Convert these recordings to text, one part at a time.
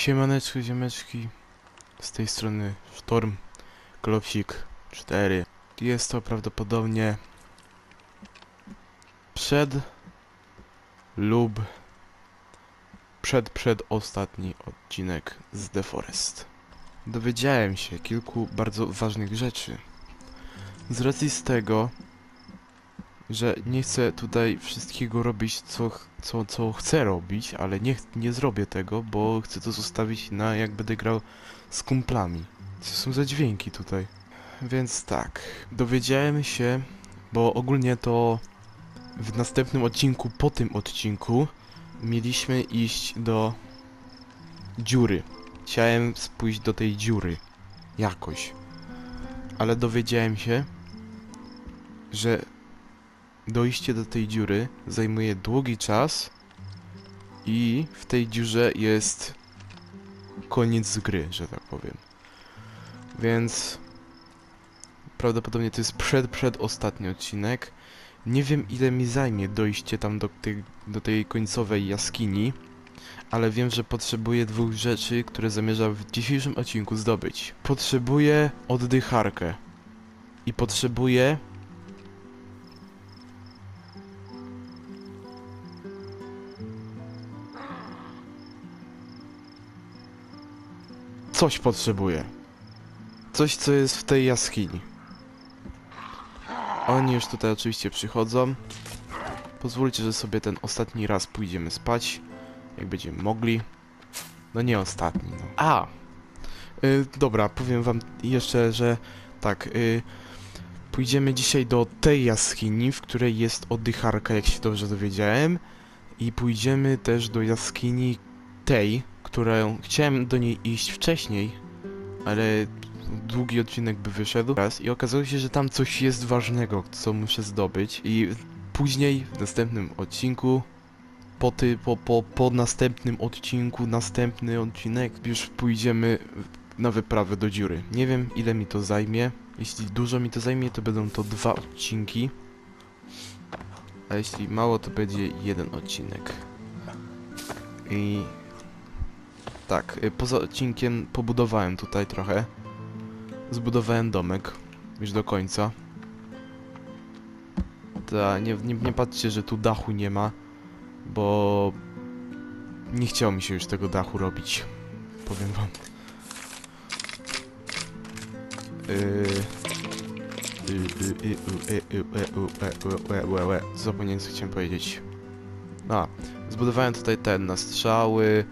Siemaneczko, ziemeczki. Z tej strony Sztorm, Klopsik 4. Jest to prawdopodobnie przed lub przed przed ostatni odcinek z The Forest. Dowiedziałem się kilku bardzo ważnych rzeczy. Z racji z tego, że nie chcę tutaj wszystkiego robić, co, co, co chcę robić, ale nie, nie zrobię tego, bo chcę to zostawić na jak będę grał z kumplami. Co są za dźwięki tutaj? Więc tak, dowiedziałem się, bo ogólnie to w następnym odcinku, po tym odcinku, mieliśmy iść do dziury. Chciałem pójść do tej dziury. Jakoś. Ale dowiedziałem się, że dojście do tej dziury zajmuje długi czas i w tej dziurze jest koniec gry, że tak powiem. Więc prawdopodobnie to jest przed, przedostatni odcinek. Nie wiem ile mi zajmie dojście tam do tej, do tej końcowej jaskini, ale wiem, że potrzebuję dwóch rzeczy, które zamierzam w dzisiejszym odcinku zdobyć. Potrzebuję oddycharkę i potrzebuję Coś potrzebuję. Coś, co jest w tej jaskini. Oni już tutaj oczywiście przychodzą. Pozwólcie, że sobie ten ostatni raz pójdziemy spać. Jak będziemy mogli. No nie ostatni, no. A! Y, dobra, powiem wam jeszcze, że tak, y, pójdziemy dzisiaj do tej jaskini, w której jest oddycharka, jak się dobrze dowiedziałem. I pójdziemy też do jaskini tej, którą chciałem do niej iść wcześniej, ale długi odcinek by wyszedł raz i okazało się, że tam coś jest ważnego, co muszę zdobyć i później w następnym odcinku po, ty, po, po, po następnym odcinku, następny odcinek już pójdziemy na wyprawę do dziury. Nie wiem ile mi to zajmie. Jeśli dużo mi to zajmie, to będą to dwa odcinki. A jeśli mało, to będzie jeden odcinek. I tak, y, poza odcinkiem pobudowałem tutaj trochę. Zbudowałem domek już do końca. Ta, nie, nie, nie patrzcie, że tu dachu nie ma, bo nie chciało mi się już tego dachu robić. Powiem wam. Yy... y, y, y, y, y, e, e, e. Zapomniałem co chciałem powiedzieć. A, zbudowałem tutaj ten na strzały.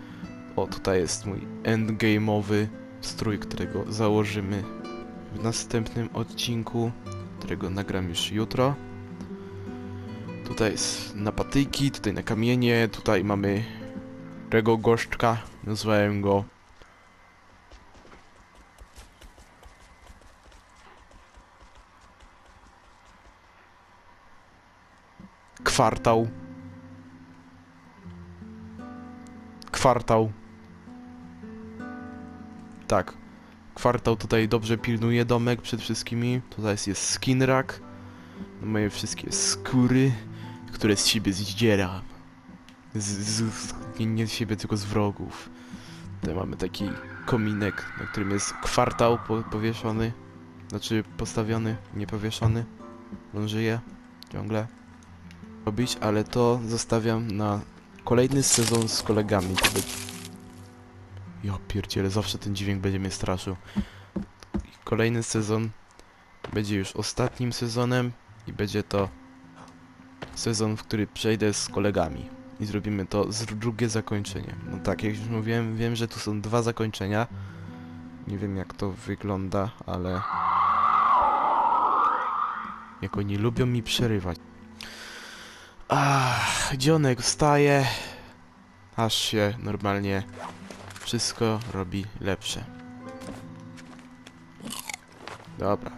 O, tutaj jest mój endgame'owy strój, którego założymy w następnym odcinku, którego nagram już jutro. Tutaj jest na patyki, tutaj na kamienie, tutaj mamy tego goszczka, nazwałem go kwartał. Kwartał. Tak. Kwartał tutaj dobrze pilnuje domek przed wszystkimi. Tutaj jest skin rack. Moje wszystkie skóry, które z siebie zdzieram. Z, z, z, nie, nie z siebie, tylko z wrogów. Tutaj mamy taki kominek, na którym jest kwartał po, powieszony. Znaczy postawiony, nie powieszony. On żyje ciągle. Robić, ale to zostawiam na kolejny sezon z kolegami. Ja pierdzielę, zawsze ten dźwięk będzie mnie straszył. Kolejny sezon będzie już ostatnim sezonem i będzie to sezon, w który przejdę z kolegami. I zrobimy to z drugie zakończenie. No tak, jak już mówiłem, wiem, że tu są dwa zakończenia. Nie wiem jak to wygląda, ale... Jak oni lubią mi przerywać. Ach, dzionek wstaje, aż się normalnie wszystko robi lepsze. Dobra,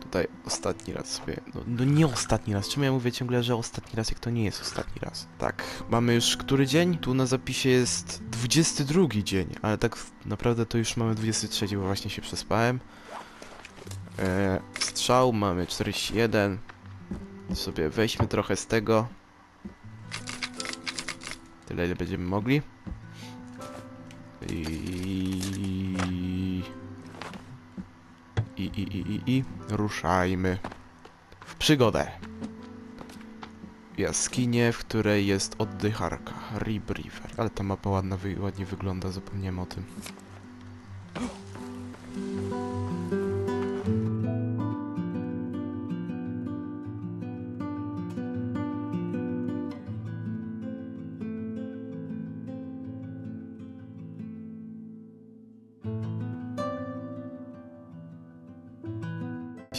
tutaj ostatni raz sobie, no, no nie ostatni raz, czemu ja mówię ciągle, że ostatni raz, jak to nie jest ostatni raz? Tak, mamy już który dzień? Tu na zapisie jest 22 dzień, ale tak naprawdę to już mamy 23, bo właśnie się przespałem. E, strzał mamy 41, sobie weźmy trochę z tego. Tyle ile będziemy mogli. I... I, i, i, i, ruszajmy w przygodę. Jaskinie, w której jest oddycharka, Rib River. Ale ta mapa ładna, ładnie wygląda, zapomniałem o tym.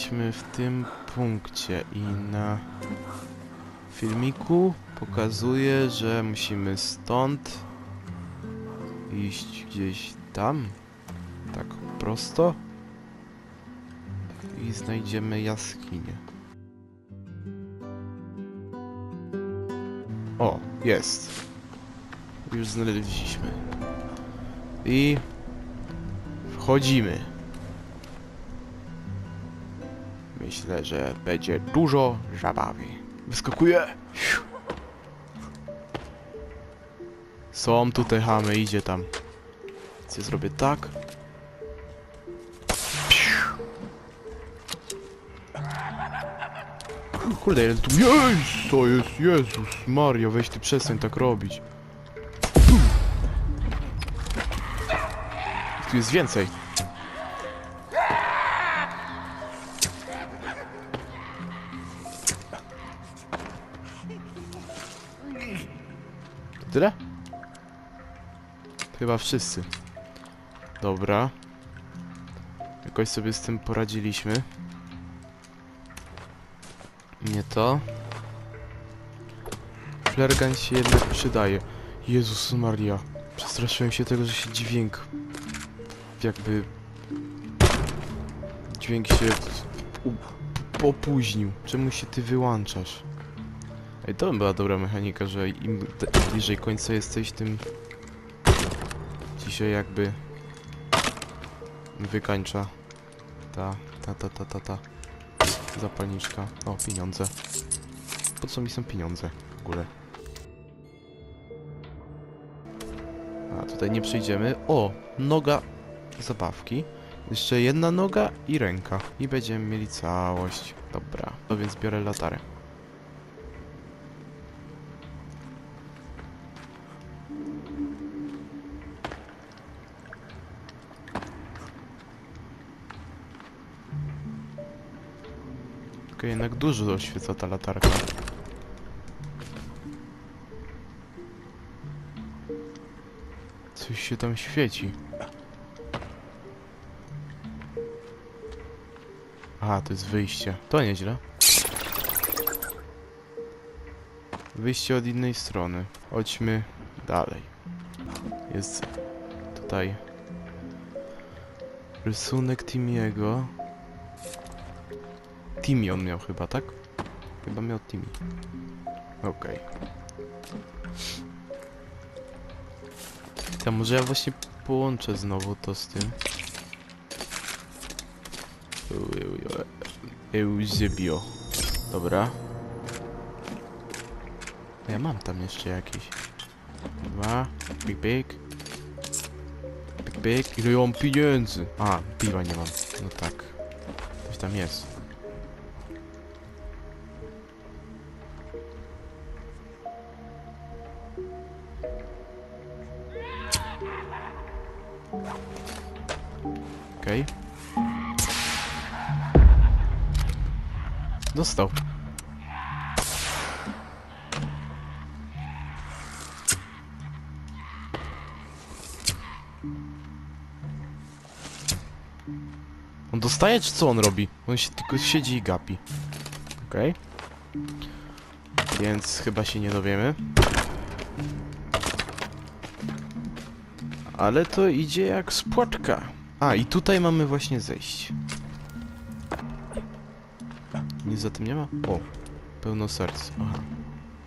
Jesteśmy w tym punkcie i na filmiku pokazuje, że musimy stąd iść gdzieś tam, tak prosto i znajdziemy jaskinię. O, jest. Już znaleźliśmy. I wchodzimy. Myślę, że będzie dużo zabawy. Wyskakuję. Siu. Są tutaj chamy, idzie tam. Co zrobię tak? Kurde, ile tu... Jest, to jest, Jezus Maria, weź ty przestań tak robić. Tu jest więcej. Tyle? Chyba wszyscy. Dobra. Jakoś sobie z tym poradziliśmy. Nie to. Flergan się jednak przydaje. Jezus Maria. Przestraszyłem się tego, że się dźwięk... Jakby... Dźwięk się... opóźnił. Czemu się ty wyłączasz? Ej, to była dobra mechanika, że im bliżej końca jesteś, tym się jakby wykańcza ta, ta, ta, ta, ta, ta zapalniczka. O, pieniądze. Po co mi są pieniądze w ogóle? A, tutaj nie przejdziemy. O, noga zabawki. Jeszcze jedna noga i ręka. I będziemy mieli całość. Dobra, no więc biorę latarę. Tylko jednak dużo oświeca ta latarka. Coś się tam świeci. Aha, to jest wyjście. To nieźle. Wyjście od innej strony. Chodźmy dalej. Jest tutaj rysunek Timiego. Timi on miał chyba, tak? Chyba miał Timi. Okej. To może ja właśnie połączę znowu to z tym. Eusebio. Dobra. Ja mam tam jeszcze jakieś. Dwa. Big big. Big big. Ile mam pieniędzy? A, piwa nie mam. No tak. Coś tam jest. On dostaje, czy co on robi? On się tylko siedzi i gapi. Okej. Więc chyba się nie dowiemy. Ale to idzie jak z płaczka. A, i tutaj mamy właśnie zejść. Nic za tym nie ma? O, pełno serc. Aha.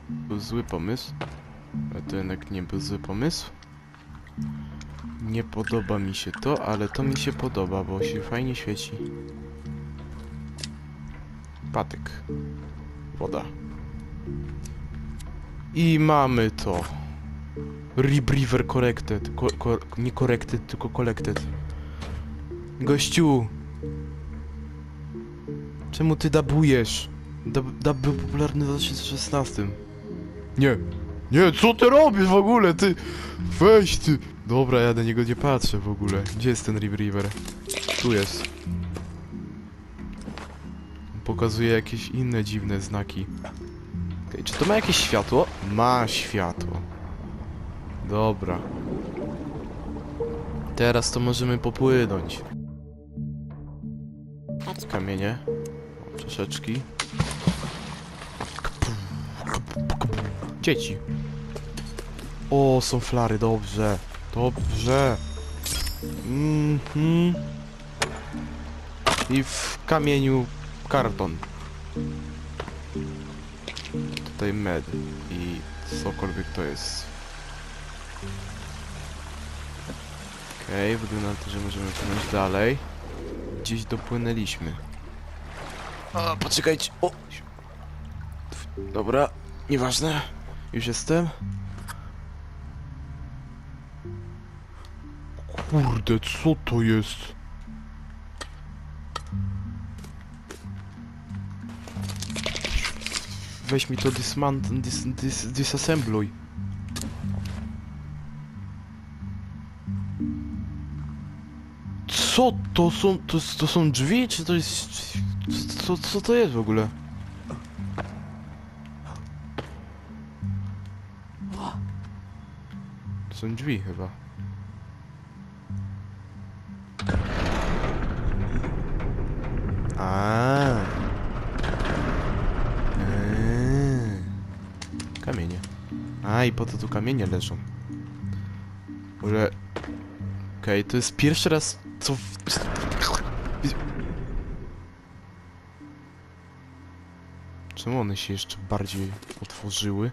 Był zły pomysł. Ale to jednak nie był zły pomysł. Nie podoba mi się to, ale to mi się podoba, bo się fajnie świeci. Patyk. Woda. I mamy to. Rebriever corrected. Ko ko nie corrected, tylko collected. Gościu! Czemu ty dabujesz? Dab, dab był popularny w 2016. Nie. Nie, co ty robisz w ogóle, ty? Weź ty. Dobra, ja na niego nie patrzę w ogóle. Gdzie jest ten Rebriever? Tu jest. Pokazuje jakieś inne dziwne znaki. Okej, czy to ma jakieś światło? Ma światło. Dobra. Teraz to możemy popłynąć. Kamienie. O, Czaszeczki. Dzieci. O, są flary, dobrze. Dobrze. Mhm. I w kamieniu karton. Tutaj med i cokolwiek to jest. Okej, wygląda na to, że możemy płynąć dalej. Gdzieś dopłynęliśmy. A, poczekajcie. O! Dobra, nieważne. Już jestem. Kurde, co to jest? Weź mi to dismant... Dis, dis, disassembluj. Co to są... To, to są drzwi? Czy to jest... Co, co, co to jest w ogóle? To są drzwi chyba. A. Eee. Kamienie. A i po to tu kamienie leżą. Może... Okej, to jest pierwszy raz, co... Czemu one się jeszcze bardziej otworzyły?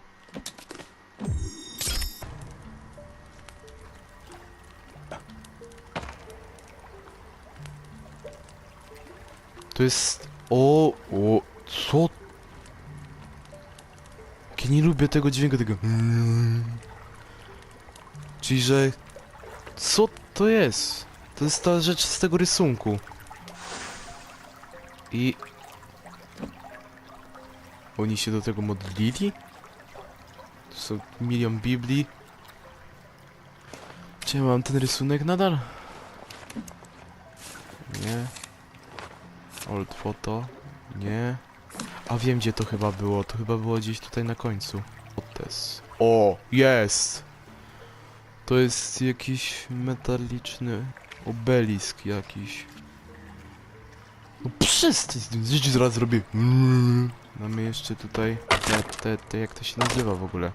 To jest... O, o, co? Ja nie lubię tego dźwięku, tego... Czyli, że... Co to jest? To jest ta rzecz z tego rysunku. I... Oni się do tego modlili? To są milion Biblii. Czy ja mam ten rysunek nadal? Nie. Old photo. Nie. A wiem gdzie to chyba było. To chyba było gdzieś tutaj na końcu. Otes. O! Jest! To jest jakiś metaliczny obelisk jakiś. No przestań! Zaraz zrobię. Mamy jeszcze tutaj te, te, te, jak to się nazywa w ogóle?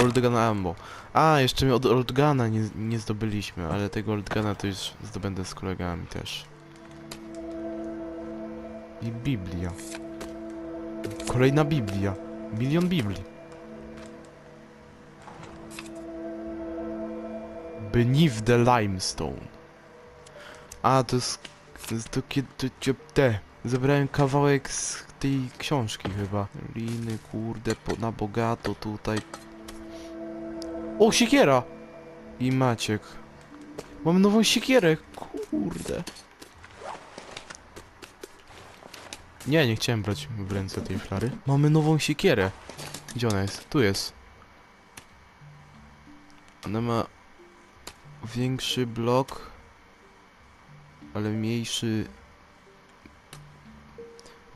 Old Gun Ammo. A, jeszcze my od Old Guna nie, nie zdobyliśmy, ale tego Old Guna to już zdobędę z kolegami też. I Biblia. Kolejna Biblia. Milion Biblii. Beneath the Limestone. A, to jest... To jest to. To, to, te. Zebrałem kawałek z tej książki chyba. Liny, kurde, po, na bogato tutaj. O, siekiera! I Maciek. Mam nową siekierę, kurde. Nie, nie chciałem brać w ręce tej flary. Mamy nową siekierę. Gdzie ona jest? Tu jest. Ona ma większy blok, ale mniejszy...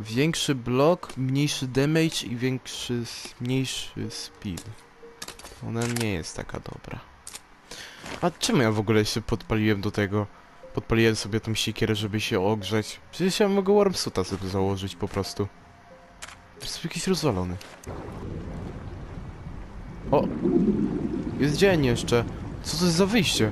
Większy blok, mniejszy damage i większy, mniejszy speed. Ona nie jest taka dobra. A czemu ja w ogóle się podpaliłem do tego? Podpaliłem sobie tą siekierę, żeby się ogrzeć. Przecież ja mogę Wormsuta sobie założyć po prostu. Jest jakiś rozwalony. O! Jest dzień jeszcze. Co to jest za wyjście?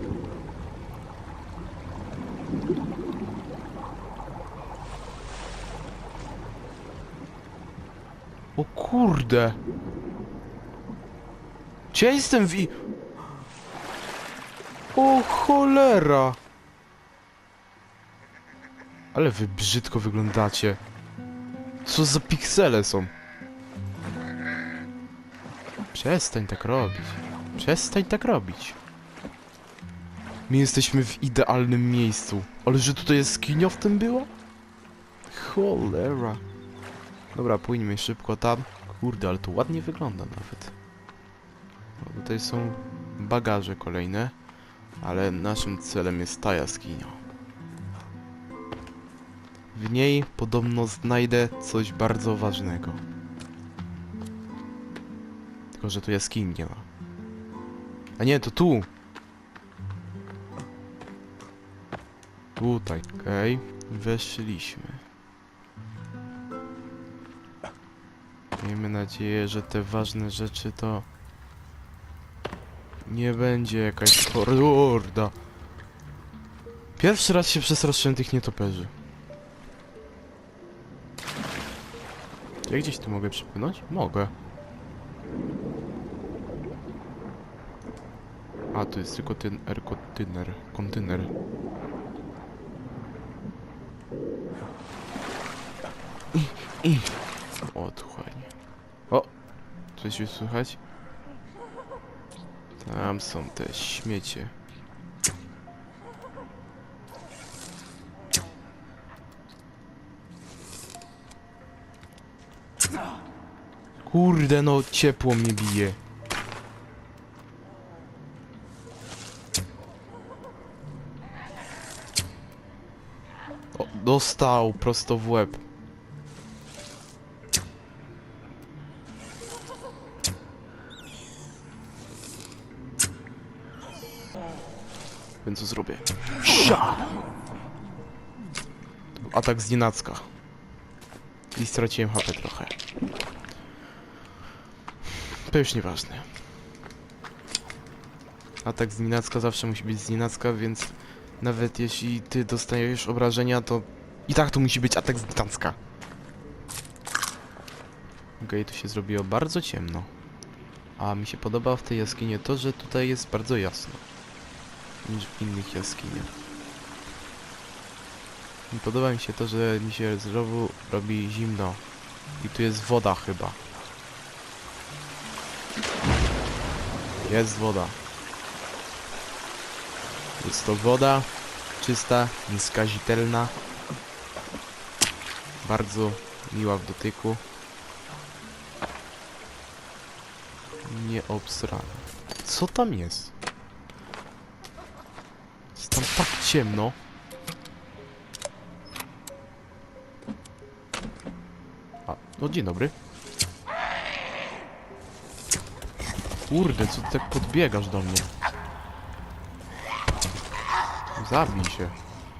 O kurde! Czy ja jestem w... i- O cholera! Ale wy brzydko wyglądacie. Co za piksele są? Przestań tak robić. Przestań tak robić. My jesteśmy w idealnym miejscu. Ale że tutaj jaskinia w tym była? Cholera. Dobra, pójdźmy szybko tam. Kurde, ale to ładnie wygląda nawet. No, tutaj są bagaże kolejne. Ale naszym celem jest ta jaskinia. W niej podobno znajdę coś bardzo ważnego. Tylko, że tu jaskini nie ma. A nie, to tu! Tutaj, okej. Weszliśmy. Miejmy nadzieję, że te ważne rzeczy to... Nie będzie jakaś horda. Pierwszy raz się przestraszyłem tych nietoperzy. Ja gdzieś tu mogę przypłynąć? Mogę. A, tu jest tylko ten erkotyner, kontener. I, i. O, tu fajnie. O! Coś już słychać? Tam są te śmiecie. Kurde, no ciepło mnie bije. O, dostał prosto w łeb. Co zrobię? Sza! Atak z nienacka. I straciłem HP trochę. To już nieważne. Atak z nienacka zawsze musi być z nienacka, więc nawet jeśli ty dostajesz obrażenia, to i tak to musi być atak z nienacka. Okej, tu się zrobiło bardzo ciemno. A mi się podoba w tej jaskinie to, że tutaj jest bardzo jasno. Niż w innych jaskiniach. I podoba mi się to, że mi się znowu robi zimno. I tu jest woda chyba. Jest woda. Jest to woda czysta, nieskazitelna. Bardzo miła w dotyku. Nie obsrana. Co tam jest? Tam tak ciemno. A, no dzień dobry. Kurde, co ty tak podbiegasz do mnie? Zabij się.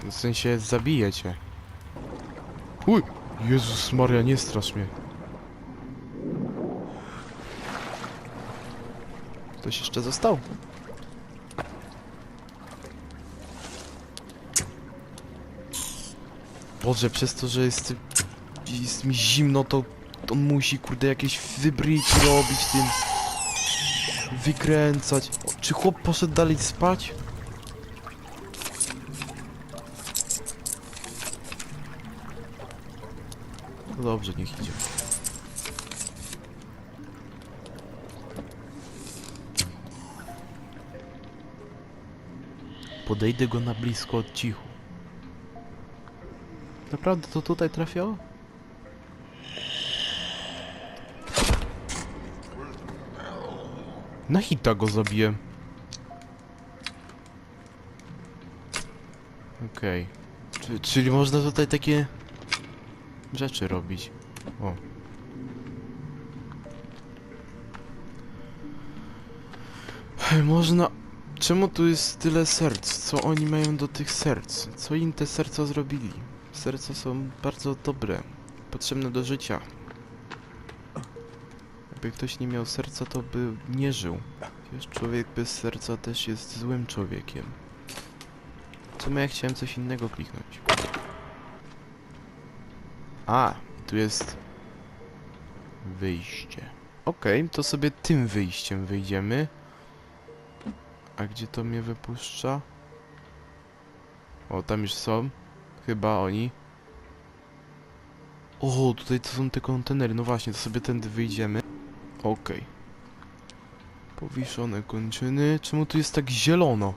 W sensie, zabiję cię. Uj! Jezus Maria, nie strasz mnie. Ktoś jeszcze został? Boże, przez to, że jest, jest mi zimno, to on musi, kurde, jakieś wybryki robić tym. Wykręcać. O, czy chłop poszedł dalej spać? No dobrze, niech idzie. Podejdę go na blisko od cichu. Naprawdę to tutaj trafiało? Na hita go zabiję. Okej. Czy- Czyli można tutaj takie rzeczy robić. O. Można... Czemu tu jest tyle serc? Co oni mają do tych serc? Co im te serca zrobili? Serca są bardzo dobre. Potrzebne do życia. Jakby ktoś nie miał serca, to by nie żył. Wiesz, człowiek bez serca też jest złym człowiekiem. Co ja chciałem coś innego kliknąć. A, tu jest wyjście. Okej, to sobie tym wyjściem wyjdziemy. A gdzie to mnie wypuszcza? O, tam już są. Chyba oni. O, tutaj to są te kontenery. No właśnie, to sobie tędy wyjdziemy. Okej. Powiszone kończyny. Czemu tu jest tak zielono?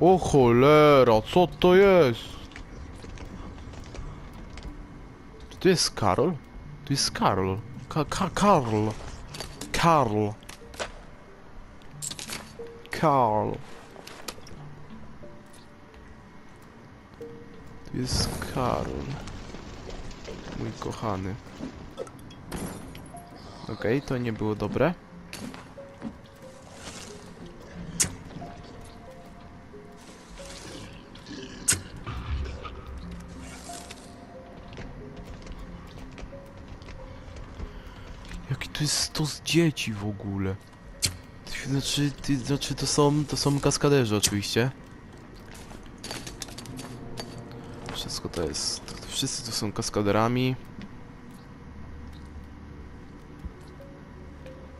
O cholera, co to jest? Czy to jest Karol? To jest Karol. Ka ka Karl. Karl. Karl. Jest Karol. Mój kochany. Okej, to nie było dobre. Jaki to jest stos dzieci w ogóle? Znaczy, ty, znaczy to są, to są kaskaderzy oczywiście. To jest, to, wszyscy tu są kaskaderami.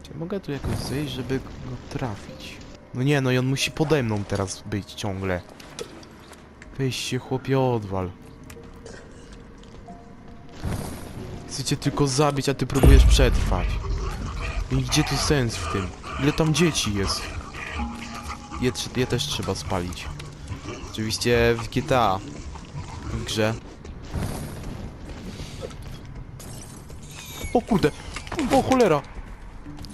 Czy mogę tu jakoś zejść, żeby go trafić? No nie, no i on musi pode mną teraz być ciągle. Weź się chłopie odwal. Chcę cię tylko zabić, a ty próbujesz przetrwać. I gdzie tu sens w tym? Ile tam dzieci jest? Je, je też trzeba spalić. Oczywiście w GTA. Grze. O kurde! O cholera!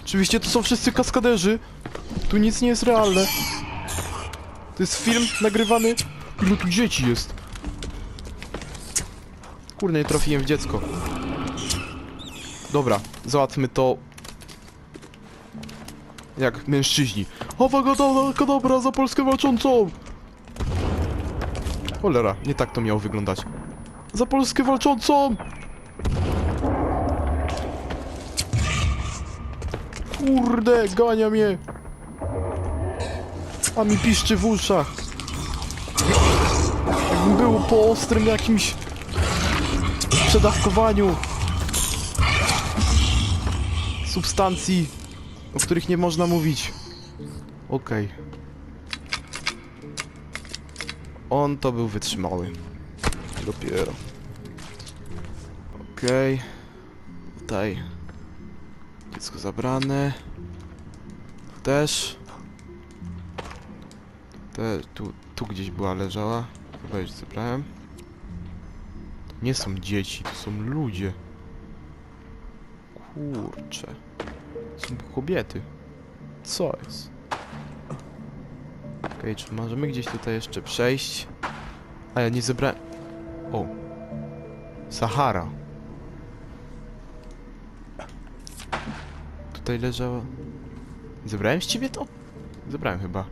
Oczywiście to są wszyscy kaskaderzy. Tu nic nie jest realne. To jest film nagrywany. Ilu tu dzieci jest? Kurde, nie trafiłem w dziecko. Dobra, załatwmy to jak mężczyźni. Awagadaka dobra za Polskę walczącą! Cholera, nie tak to miało wyglądać. Za Polskę walczącą! Kurde, gania mnie! A mi piszczy w uszach. Jakbym był po ostrym jakimś przedawkowaniu substancji, o których nie można mówić. Okej. On to był wytrzymały. Dopiero. Okej. Tutaj. Dziecko zabrane. Tu Też. Te, tu, tu gdzieś była leżała. Chyba już zebrałem. To nie są dzieci, to są ludzie. Kurcze. Są kobiety. Co jest? Okej, czy możemy gdzieś tutaj jeszcze przejść? A ja nie zebrałem... O. Sahara. Tutaj leżała... Zebrałem z ciebie to? Zebrałem chyba.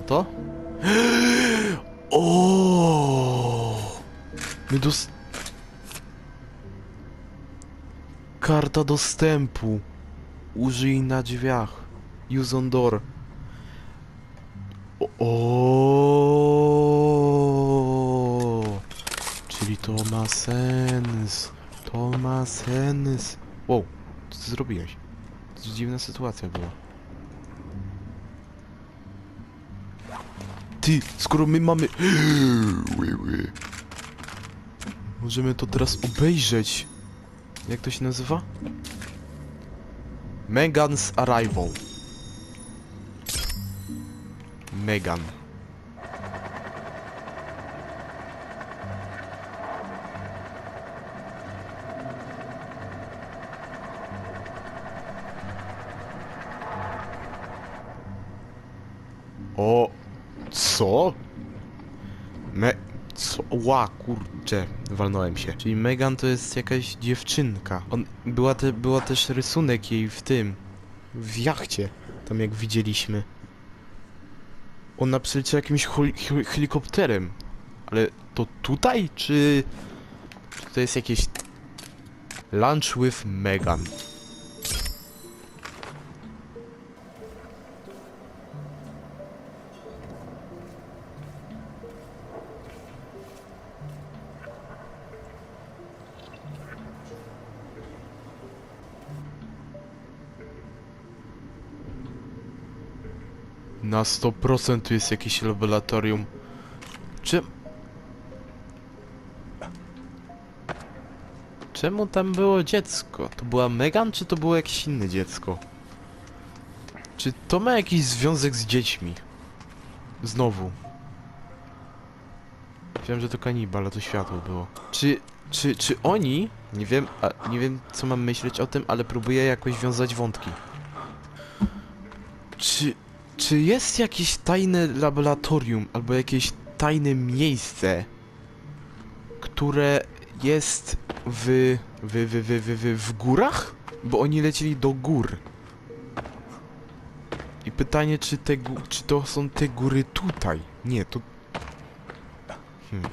A to? O! My dos... Karta dostępu. Użyj na drzwiach. Use on door. O, Czyli to ma sens. To ma sens. Wow, co ty zrobiłeś? To dziwna sytuacja była. Ty, skoro my mamy... Możemy to teraz obejrzeć. Jak to się nazywa? Megan's Arrival. Megan. O, co? Me... Co? Ła, kurczę, walnąłem się. Czyli Megan to jest jakaś dziewczynka. On, była, te, była też rysunek jej w tym, w jachcie, tam jak widzieliśmy. Ona przyleciała jakimś helikopterem. Ale to tutaj, czy... Czy to jest jakieś... Lunch with Megan. Na 100% tu jest jakieś laboratorium. Czy... Czemu tam było dziecko? To była Megan, czy to było jakieś inne dziecko? Czy to ma jakiś związek z dziećmi? Znowu. Wiem, że to kanibal, a to światło było. Czy, czy, czy oni... Nie wiem, a, nie wiem co mam myśleć o tym, ale próbuję jakoś wiązać wątki. Czy, czy jest jakieś tajne laboratorium albo jakieś tajne miejsce, które jest w, w, w, w, w, w, w górach? Bo oni lecieli do gór. I pytanie, czy te czy to są te góry tutaj? Nie, to... Hmm.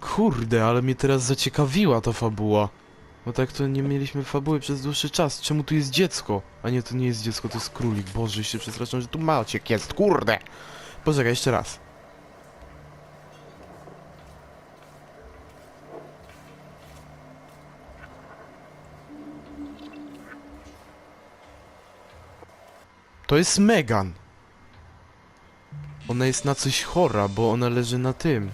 Kurde, ale mnie teraz zaciekawiła ta fabuła. No tak to nie mieliśmy fabuły przez dłuższy czas. Czemu tu jest dziecko? A nie, to nie jest dziecko, to jest królik. Boże, się przestraszam, że tu Maciek jest, kurde! Poczekaj, jeszcze raz. To jest Megan. Ona jest na coś chora, bo ona leży na tym.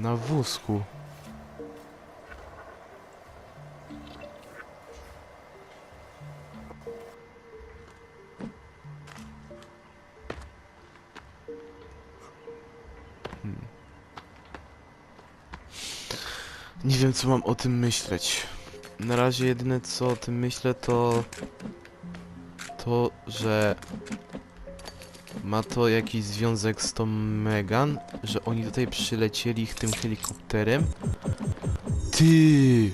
Na wózku. Hmm. Nie wiem, co mam o tym myśleć. Na razie jedyne, co o tym myślę, to... To, że... Ma to jakiś związek z tą Megan, że oni tutaj przylecieli ich tym helikopterem. Ty!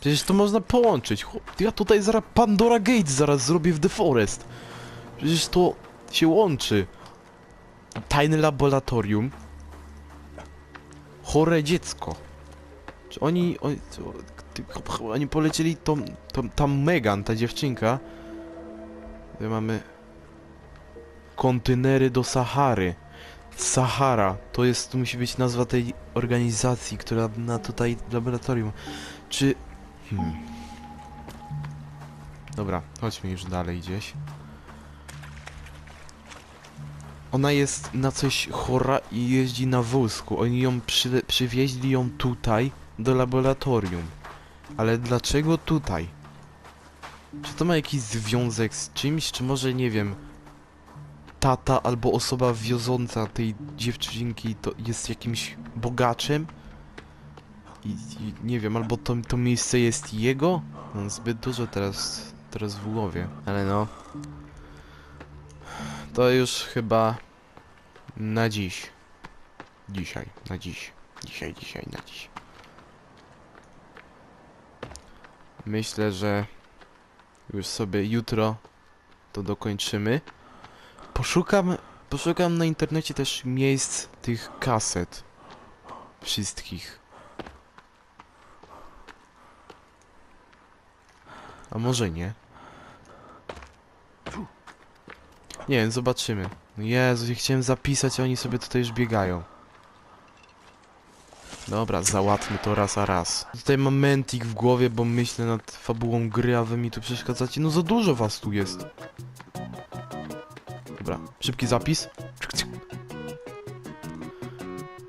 Przecież to można połączyć. Ja tutaj zaraz Pandora Gates zaraz zrobię w The Forest. Przecież to się łączy. Tajne laboratorium. Chore dziecko. Czy oni... Oni, oni polecieli tą, tą... Tam Megan, ta dziewczynka. Tutaj mamy... Kontenery do Sahary. Sahara. To jest... To musi być nazwa tej organizacji, która na tutaj laboratorium. Czy... Hmm. Dobra, chodźmy już dalej gdzieś. Ona jest na coś chora i jeździ na wózku. Oni ją przyle- przywieźli ją tutaj do laboratorium. Ale dlaczego tutaj? Czy to ma jakiś związek z czymś, czy może nie wiem tata albo osoba wioząca tej dziewczynki to jest jakimś bogaczem? I, i nie wiem, albo to, to miejsce jest jego? Mam zbyt dużo teraz, teraz w głowie, ale no. To już chyba na dziś. Dzisiaj, na dziś. Dzisiaj, dzisiaj, na dziś. Myślę, że już sobie jutro to dokończymy. Poszukam, poszukam na internecie też miejsc tych kaset. Wszystkich. A może nie? Nie wiem, zobaczymy. Jezu, ja chciałem zapisać, a oni sobie tutaj już biegają. Dobra, załatwmy to raz a raz. Tutaj mam mentik w głowie, bo myślę nad fabułą gry, a wy mi tu przeszkadzacie. No za dużo was tu jest. Dobra, szybki zapis.